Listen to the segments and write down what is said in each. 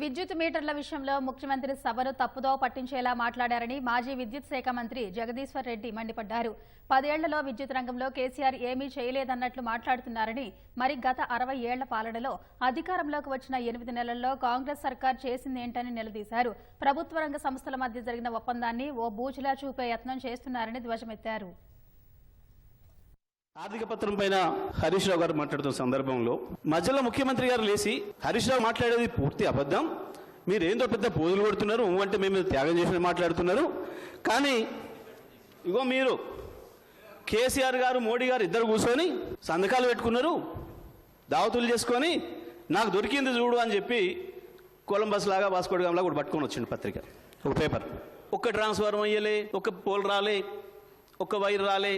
విద్యుత్ మీటర్ల విషయంలో ముఖ్యమంత్రి సభను తప్పుదో పట్టించేలా మాట్లాడారని మాజీ విద్యుత్ శాఖ మంత్రి జగదీశ్వర్ రెడ్డి మండిపడ్డారు. పదేళ్ళలో విద్యుత్ రంగంలో కేసీఆర్ ఏమీ చేయలేదన్నట్లు మాట్లాడుతున్నారని మరి గత అరవై ఏళ్ళ పాలనలో అధికారంలోకి వచ్చిన ఎనిమిది నెలల్లో కాంగ్రెస్ సర్కార్ చేసిందేంటని నిలదీశారు. ప్రభుత్వ రంగ సంస్థల మధ్య జరిగిన ఒప్పందాన్ని ఓ బూచిలా చూపే యత్నం చేస్తున్నారని ధ్వజమెత్తారు. ఆర్థిక పత్రం పైన హరీష్ రావు గారు మాట్లాడుతున్న సందర్భంలో మధ్యలో ముఖ్యమంత్రి గారు లేచి హరీష్ రావు మాట్లాడేది పూర్తి అబద్ధం. మీరు ఏందో పెద్ద పూజలు కొడుతున్నారు అంటే మేము త్యాగం చేసిన మాట్లాడుతున్నారు. కానీ ఇగో మీరు కేసీఆర్ గారు మోడీ గారు ఇద్దరు కూర్చొని సంతకాలు పెట్టుకున్నారు దావతులు చేసుకొని నాకు దొరికింది చూడు అని చెప్పి కొలంబస్ లాగా వాస్కోడ్గామ్ లాగా పట్టుకొని వచ్చింది పత్రిక ఒక పేపర్. ఒక్క ట్రాన్స్ఫార్మ్ అయ్యలే ఒక పోల్ రాలే ఒక్క వైర్ రాలే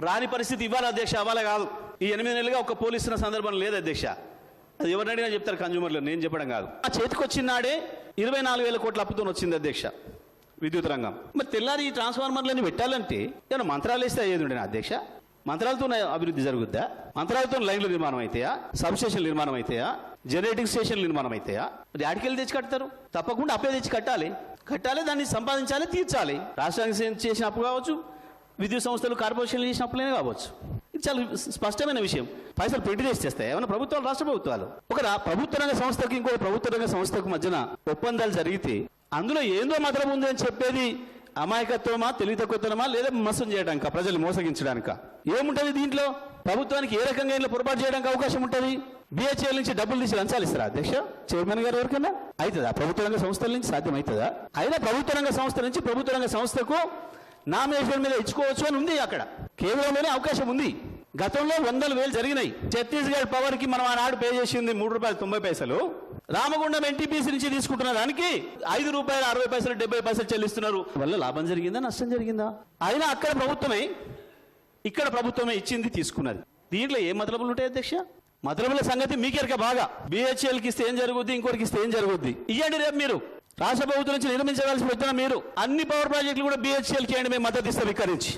రాని పరిస్థితి ఇవ్వాలి అధ్యక్ష అవ్వాలి కాదు. ఈ ఎనిమిది నెలలుగా ఒక పోలీసున్న సందర్భం లేదు అధ్యక్ష. అది ఎవరిని అడిగినా చెప్తారు కన్జ్యూమర్లు నేను చెప్పడం కాదు. ఆ చేతికి వచ్చిన నాడే ఇరవై నాలుగు వేల కోట్ల అప్పుతో వచ్చింది అధ్యక్ష విద్యుత్ రంగం. మరి తెల్లారి ఈ ట్రాన్స్ఫార్మర్లని పెట్టాలంటే ఏమైనా మంత్రాలు వేస్తే అయ్యేది ఉండే అధ్యక్ష? మంత్రాలతో అభివృద్ధి జరుగుద్దా? మంత్రాలతో లైన్లు నిర్మాణం అవుతాయా సబ్ స్టేషన్ నిర్మాణం అవుతాయా జనరేటింగ్ స్టేషన్లు నిర్మాణం అవుతాయా అది ఆడికెళ్ళి తెచ్చి కడతారు? తప్పకుండా అప్పే తెచ్చి కట్టాలి. కట్టాలి దాన్ని సంపాదించాలి తీర్చాలి. రాష్ట్రానికి చేసిన అప్పు కావచ్చు విద్యుత్ సంస్థలు కార్పొరేషన్లు చేసిన అప్పులే కావచ్చు. ఇది చాలా స్పష్టమైన విషయం. పైసలు పెట్టి చేసి చేస్తాయి ఏమైనా ప్రభుత్వాలు రాష్ట్ర ప్రభుత్వాలు? ఒక ప్రభుత్వ రంగ సంస్థకి ఇంకో ప్రభుత్వ రంగ సంస్థకు మధ్యన ఒప్పందాలు జరిగితే అందులో ఏందో మాత్రం ఉంది అని చెప్పేది అమాయకత్వమా తెలివితక్కువతనమా లేదా మోసం చేయడానిక ప్రజలు మోసగించడానిక? ఏముంటది దీంట్లో? ప్రభుత్వానికి ఏ రకంగా ఇంట్లో పొరపాటు చేయడానికి అవకాశం ఉంటుంది? బిహెచ్ఎల్ నుంచి డబ్బులు తీసి లంచాలు ఇస్తారా అధ్యక్ష? చైర్మన్ గారు ఎవరికైనా? అవుతుందా ప్రభుత్వ రంగ సంస్థల నుంచి సాధ్యం అవుతుందా అయినా ప్రభుత్వ రంగ సంస్థ నుంచి ప్రభుత్వ రంగ సంస్థకు నామినేషన్ మీద ఇచ్చుకోవచ్చు అని ఉంది అక్కడ. కేవలంలోనే అవకాశం ఉంది. గతంలో వందల వేలు జరిగినాయి. ఛత్తీస్గఢ్ పవర్కి మనం ఆనాడు పే చేసింది మూడు రూపాయలు తొంభై పైసలు. రామగుండం ఎన్టీపీసీ నుంచి తీసుకుంటున్న దానికి ఐదు రూపాయలు అరవై పైసలు డెబ్బై పైసలు చెల్లిస్తున్నారు. వల్ల లాభం జరిగిందా నష్టం జరిగిందా? అయినా అక్కడ ప్రభుత్వమే ఇక్కడ ప్రభుత్వమే ఇచ్చింది తీసుకున్నది. దీంట్లో ఏ మతలబులు ఉంటాయి అధ్యక్ష? మతలబుల సంగతి మీకెరక బాగా. బిహెచ్ఎల్కి ఇస్తే ఏం జరుగుద్ది ఇంకోటికి ఇస్తే ఏం జరుగుద్ది? ఇవ్వండి రేపు మీరు. రాష్ట్ర ప్రభుత్వం నుంచి నిర్మించవలసి వచ్చిన మీరు. అన్ని పవర్ ప్రాజెక్టులు కూడా బిహెచ్ఎల్కి చేయండి మేము మద్దతు ఇస్తాం ఇక్కడి నుంచి.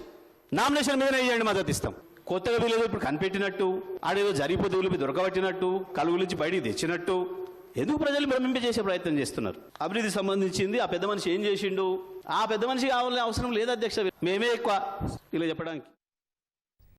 నామినేషన్ మీదనే ఇవ్వండి మద్దతు ఇస్తాం. కొత్తగా వీళ్ళు ఇప్పుడు కనిపెట్టినట్టు ఆడేదో జరిగిపోతే వీళ్ళు దొరకబట్టినట్టు కలుగు నుంచి బయటికి తెచ్చినట్టు. ఎందుకు ప్రజలు భ్రమింపజేసే ప్రయత్నం చేస్తున్నారు? అభివృద్ధి సంబంధించింది ఆ పెద్ద మనిషి ఏం చేసిండు? ఆ పెద్ద మనిషి కావాలనే అవసరం లేదు అధ్యక్ష? మేమే ఎక్కువ ఇలా చెప్పడానికి.